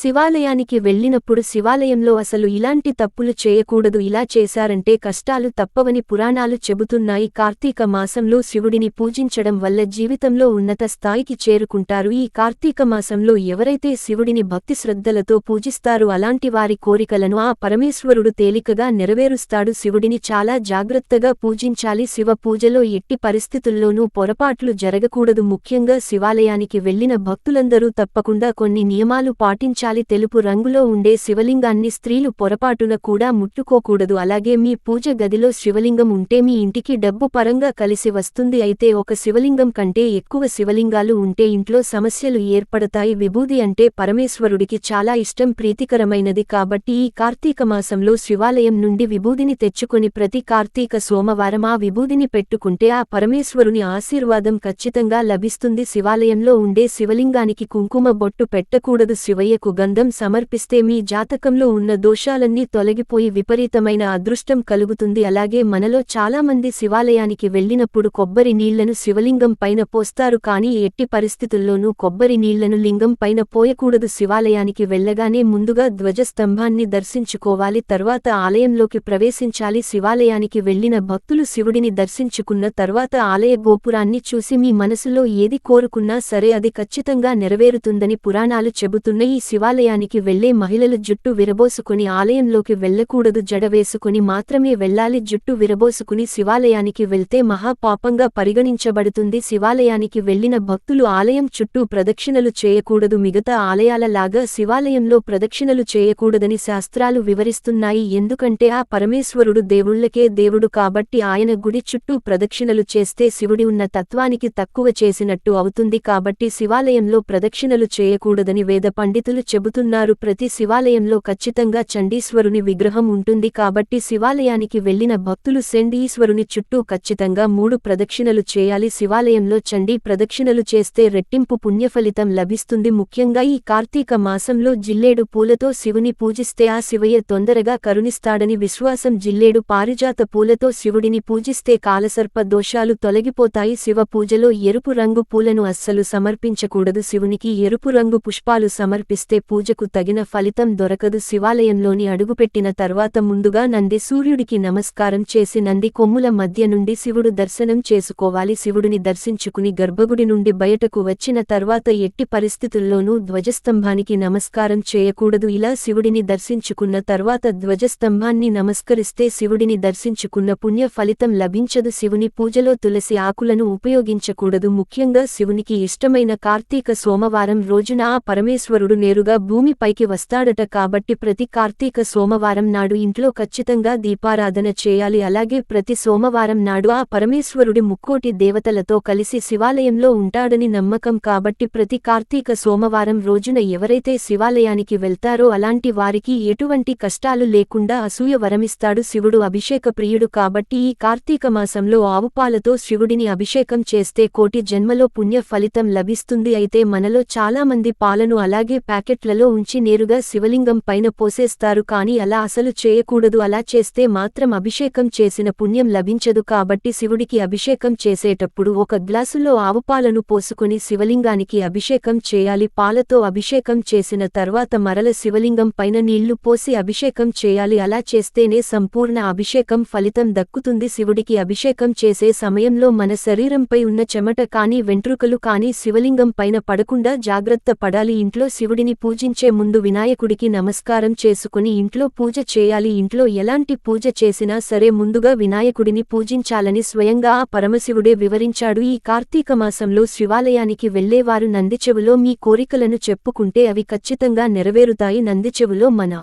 శివాలయానికి వెళ్ళినప్పుడు శివాలయంలో అసలు ఇలాంటి తప్పులు చేయకూడదు ఇలా చేశారంటే కష్టాలు తప్పవని పురాణాలు చెబుతున్నాయి. కార్తీక మాసంలో శివుడిని పూజించడం వల్ల జీవితంలో ఉన్నత స్థాయికి చేరుకుంటారు. ఈ కార్తీక మాసంలో ఎవరైతే శివుడిని భక్తి శ్రద్ధలతో పూజిస్తారో అలాంటి వారి కోరికలను ఆ పరమేశ్వరుడు తేలికగా నెరవేరుస్తాడు. శివుడిని చాలా జాగ్రత్తగా పూజించాలి. శివ పూజలో ఎట్టి పరిస్థితుల్లోనూ పొరపాట్లు జరగకూడదు. ముఖ్యంగా శివాలయానికి వెళ్ళిన భక్తులందరూ తప్పకుండా కొన్ని నియమాలు పాటించాలి. తెలుపు రంగులో ఉండే శివలింగాన్ని స్త్రీలు పొరపాటున కూడా ముట్టుకోకూడదు. అలాగే మీ పూజ గదిలో శివలింగం ఉంటే మీ ఇంటికి డబ్బు పరంగా కలిసి వస్తుంది. అయితే ఒక శివలింగం కంటే ఎక్కువ శివలింగాలు ఉంటే ఇంట్లో సమస్యలు ఏర్పడతాయి. విభూది అంటే పరమేశ్వరుడికి చాలా ఇష్టం ప్రీతికరమైనది కాబట్టి ఈ కార్తీక మాసంలో శివాలయం నుండి విభూదిని తెచ్చుకొని ప్రతి కార్తీక సోమవారం ఆ విభూదిని పెట్టుకుంటే ఆ పరమేశ్వరుని ఆశీర్వాదం ఖచ్చితంగా లభిస్తుంది. శివాలయంలో ఉండే శివలింగానికి కుంకుమ బొట్టు పెట్టకూడదు. శివయ్యకు గంధం సమర్పిస్తే మీ జాతకంలో ఉన్న దోషాలన్నీ తొలగిపోయి విపరీతమైన అదృష్టం కలుగుతుంది. అలాగే మనలో చాలామంది శివాలయానికి వెళ్ళినప్పుడు కొబ్బరి నీళ్ళను శివలింగం పైన పోస్తారు. కానీ ఎట్టి పరిస్థితుల్లోనూ కొబ్బరి నీళ్ళను లింగం పైన పోయకూడదు. శివాలయానికి వెళ్ళగానే ముందుగా ధ్వజస్తంభాన్ని దర్శించుకోవాలి. తర్వాత ఆలయంలోకి ప్రవేశించాలి. శివాలయానికి వెళ్ళిన భక్తులు శివుడిని దర్శించుకున్న తర్వాత ఆలయ గోపురాన్ని చూసి మీ మనసులో ఏది కోరుకున్నా సరే అది ఖచ్చితంగా నెరవేరుతుందని పురాణాలు చెబుతున్న ఈ శివాలయానికి వెళ్ళే మహిళలు జుట్టు విరబోసుకుని ఆలయంలోకి వెళ్ళకూడదు జడ వేసుకుని మాత్రమే వెళ్ళాలి జుట్టు విరబోసుకుని శివాలయానికి వెళ్తే మహాపాపంగా పరిగణించబడుతుంది. శివాలయానికి వెళ్ళిన భక్తులు ఆలయం చుట్టూ ప్రదక్షిణలు చేయకూడదు. మిగతా ఆలయాల లాగా శివాలయంలో ప్రదక్షిణలు చేయకూడదని శాస్త్రాలు వివరిస్తున్నాయి. ఎందుకంటే ఆ పరమేశ్వరుడు దేవుళ్ళకే దేవుడు కాబట్టి ఆయన గుడి చుట్టూ ప్రదక్షిణలు చేస్తే శివుడి ఉన్న తత్వానికి తక్కువ చేసినట్టు అవుతుంది. కాబట్టి శివాలయంలో ప్రదక్షిణలు చేయకూడదని వేద పండితులు చెబుతున్నారు. ప్రతి శివాలయంలో ఖచ్చితంగా చండీశ్వరుని విగ్రహం ఉంటుంది కాబట్టి శివాలయానికి వెళ్ళిన భక్తులు చండీశ్వరుని చుట్టూ ఖచ్చితంగా మూడు ప్రదక్షిణలు చేయాలి. శివాలయంలో చండీ ప్రదక్షిణలు చేస్తే రెట్టింపు పుణ్యఫలితం లభిస్తుంది. ముఖ్యంగా ఈ కార్తీక మాసంలో జిల్లేడు పూలతో శివుని పూజిస్తే ఆ శివయ్య తొందరగా కరుణిస్తాడని విశ్వాసం. జిల్లేడు పారిజాత పూలతో శివుడిని పూజిస్తే కాలసర్ప దోషాలు తొలగిపోతాయి. శివ పూజలో ఎరుపు రంగు పూలను అస్సలు సమర్పించకూడదు. శివునికి ఎరుపు రంగు పుష్పాలు సమర్పిస్తే పూజకు తగిన ఫలితం దొరకదు. శివాలయంలోని అడుగుపెట్టిన తర్వాత ముందుగా నంది సూర్యుడికి నమస్కారం చేసి నంది కొమ్ముల మధ్య నుండి శివుడు దర్శనం చేసుకోవాలి. శివుడిని దర్శించుకుని గర్భగుడి నుండి బయటకు వచ్చిన తర్వాత ఎట్టి పరిస్థితుల్లోనూ ధ్వజస్తంభానికి నమస్కారం చేయకూడదు. ఇలా శివుడిని దర్శించుకున్న తర్వాత ధ్వజస్తంభాన్ని నమస్కరిస్తే శివుడిని దర్శించుకున్న పుణ్య ఫలితం లభించదు. శివుని పూజలో తులసి ఆకులను ఉపయోగించకూడదు. ముఖ్యంగా శివునికి ఇష్టమైన కార్తీక సోమవారం రోజున ఆ పరమేశ్వరుడు నేరుగా భూమిపైకి వస్తాడట కాబట్టి ప్రతి కార్తీక సోమవారం నాడు ఇంట్లో ఖచ్చితంగా దీపారాధన చేయాలి. అలాగే ప్రతి సోమవారం నాడు ఆ పరమేశ్వరుడి ముక్కోటి దేవతలతో కలిసి శివాలయంలో ఉంటాడని నమ్మకం కాబట్టి ప్రతి కార్తీక సోమవారం రోజున ఎవరైతే శివాలయానికి వెళ్తారో అలాంటి వారికి ఎటువంటి కష్టాలు లేకుండా అసూయ వరమిస్తాడు శివుడు అభిషేక ప్రియుడు కాబట్టి ఈ కార్తీక మాసంలో ఆవుపాలతో శివుడిని అభిషేకం చేస్తే కోటి జన్మలో పుణ్య ఫలితం లభిస్తుంది. అయితే మనలో చాలామంది పాలను అలాగే ప్యాకెట్ బకెట్లలో ఉంచి నేరుగా శివలింగం పైన పోసేస్తారు కానీ అలా అసలు చేయకూడదు. అలా చేస్తే మాత్రం అభిషేకం చేసిన పుణ్యం లభించదు కాబట్టి శివుడికి అభిషేకం చేసేటప్పుడు ఒక గ్లాసులో ఆవుపాలను పోసుకుని శివలింగానికి అభిషేకం చేయాలి. పాలతో అభిషేకం చేసిన తర్వాత మరల శివలింగం పైన నీళ్ళు పోసి అభిషేకం చేయాలి. అలా చేస్తేనే సంపూర్ణ అభిషేకం ఫలితం దక్కుతుంది. శివుడికి అభిషేకం చేసే సమయంలో మన శరీరంపై ఉన్న చెమట కానీ వెంట్రుకలు కానీ శివలింగం పైన పడకుండా జాగ్రత్త పడాలి. ఇంట్లో శివుడిని పూజించే ముందు వినాయకుడికి నమస్కారం చేసుకుని ఇంట్లో పూజ చేయాలి. ఇంట్లో ఎలాంటి పూజ చేసినా సరే ముందుగా వినాయకుడిని పూజించాలని స్వయంగా ఆ పరమశివుడే వివరించాడు. ఈ కార్తీక మాసంలో శివాలయానికి వెళ్ళేవారు నందిచెవులో మీ కోరికలను చెప్పుకుంటే అవి ఖచ్చితంగా నెరవేరుతాయి. నందిచెవులో మన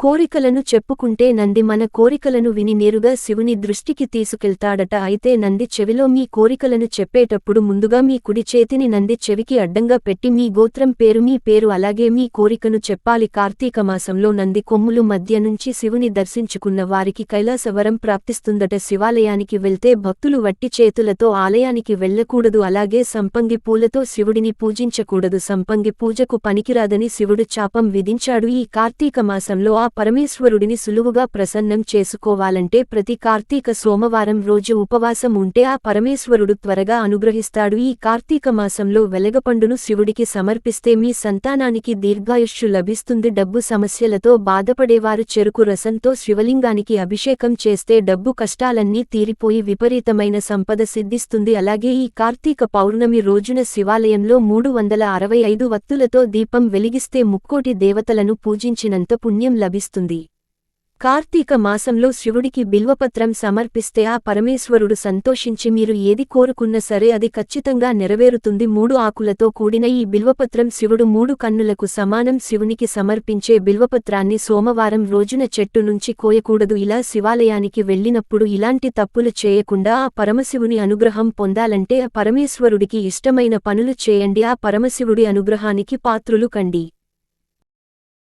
కోరికలను చెప్పుకుంటే నంది మన కోరికలను విని నేరుగా శివుని దృష్టికి తీసుకెళ్తాడట. అయితే నంది చెవిలో మీ కోరికలను చెప్పేటప్పుడు ముందుగా మీ కుడి చేతిని నంది చెవికి అడ్డంగా పెట్టి మీ గోత్రం పేరు మీ పేరు అలాగే మీ కోరికను చెప్పాలి. కార్తీక మాసంలో నంది కొమ్ములు మధ్య నుంచి శివుని దర్శించుకున్న వారికి కైలాసవరం ప్రాప్తిస్తుందట. శివాలయానికి వెళ్తే భక్తులు వట్టి చేతులతో ఆలయానికి వెళ్ళకూడదు అలాగే సంపంగి పూలతో శివుడిని పూజించకూడదు. సంపంగి పూజకు పనికిరాదని శివుడు చాపం విధించాడు. ఈ కార్తీక మాసంలో ఆ పరమేశ్వరుడిని సులువుగా ప్రసన్నం చేసుకోవాలంటే ప్రతి కార్తీక సోమవారం రోజు ఉపవాసం ఉంటే ఆ పరమేశ్వరుడు త్వరగా అనుగ్రహిస్తాడు. ఈ కార్తీక మాసంలో వెలగపండును శివుడికి సమర్పిస్తే మీ సంతానానికి దీర్ఘాయుష్యు లభిస్తుంది. డబ్బు సమస్యలతో బాధపడేవారు చెరుకు రసంతో శివలింగానికి అభిషేకం చేస్తే డబ్బు కష్టాలన్నీ తీరిపోయి విపరీతమైన సంపద సిద్ధిస్తుంది. అలాగే ఈ కార్తీక పౌర్ణమి రోజున శివాలయంలో మూడు వందల అరవై ఐదు వత్తులతో దీపం వెలిగిస్తే ముక్కోటి దేవతలను పూజించినంత పుణ్యం లభి లభిస్తుంది. కార్తీక మాసంలో శివుడికి బిల్వపత్రం సమర్పిస్తే ఆ పరమేశ్వరుడు సంతోషించి మీరు ఏది కోరుకున్న సరే అది ఖచ్చితంగా నెరవేరుతుంది. మూడు ఆకులతో కూడిన ఈ బిల్వపత్రం శివుడు మూడు కన్నులకు సమానం శివునికి సమర్పించే బిల్వపత్రాన్ని సోమవారం రోజున చెట్టు నుంచి కోయకూడదు. ఇలా శివాలయానికి వెళ్ళినప్పుడు ఇలాంటి తప్పులు చేయకుండా ఆ పరమశివుని అనుగ్రహం పొందాలంటే ఆ పరమేశ్వరుడికి ఇష్టమైన పనులు చేయండి. ఆ పరమశివుడి అనుగ్రహానికి పాత్రులు కండి.